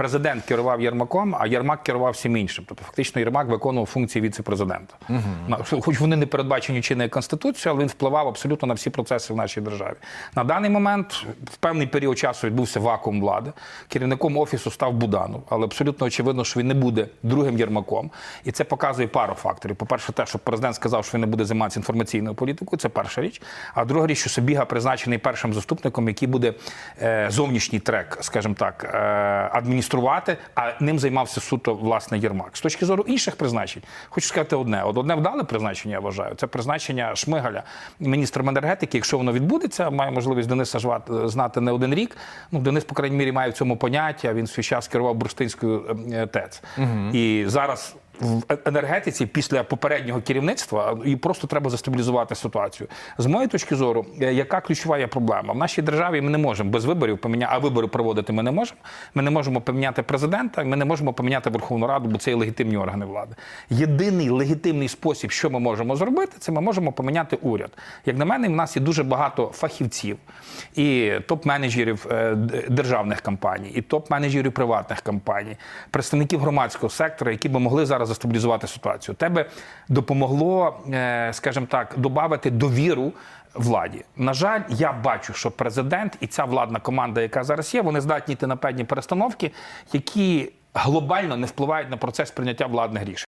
президент керував Єрмаком, а Єрмак керував всім іншим. Тобто, фактично, Єрмак виконував функції віце-президента. На- Хоч вони не передбачені чинною конституцією, але він впливав абсолютно на всі процеси в нашій державі. На даний момент в певний період часу відбувся вакуум влади. Керівником офісу став Буданов, але абсолютно очевидно, що він не буде другим Єрмаком. І це показує пару факторів. По-перше, те, що президент сказав, що він не буде займатися інформаційною політикою, це перша річ. А друга річ, що Собіга призначений першим заступником, який буде е, зовнішній трек, скажімо так, е, адмініструвати, а ним займався суто власне Єрмак. З точки зору інших призначень, хочу сказати одне: от одне вдале призначення, я вважаю, це призначення Шмигаля міністром енергетики. Якщо воно відбудеться, має можливість Дениса Жват- знати не один рік. Ну, Денис, по крайній мірі, має в цьому поняття. Він свій час керував Бурштинською ТЕЦ ТЕЦ. І зараз в е- енергетиці після попереднього керівництва і просто треба застабілізувати ситуацію. З моєї точки зору, е, яка ключова є проблема? В нашій державі ми не можемо без виборів поміняти, а вибори проводити ми не можемо. Ми не можемо поміняти президента, ми не можемо поміняти Верховну Раду, бо це є легітимні органи влади. Єдиний легітимний спосіб, що ми можемо зробити, це ми можемо поміняти уряд. Як на мене, в нас є дуже багато фахівців і топ-менеджерів е, державних компаній, і топ-менеджерів приватних компаній, представників громадського сектора, які би могли зараз застабілізувати ситуацію. Тебе допомогло, е, скажімо так, додати довіру. Владі на жаль, я бачу, що президент і ця владна команда, яка зараз є, вони здатні йти на певні перестановки, які глобально не впливають на процес прийняття владних рішень.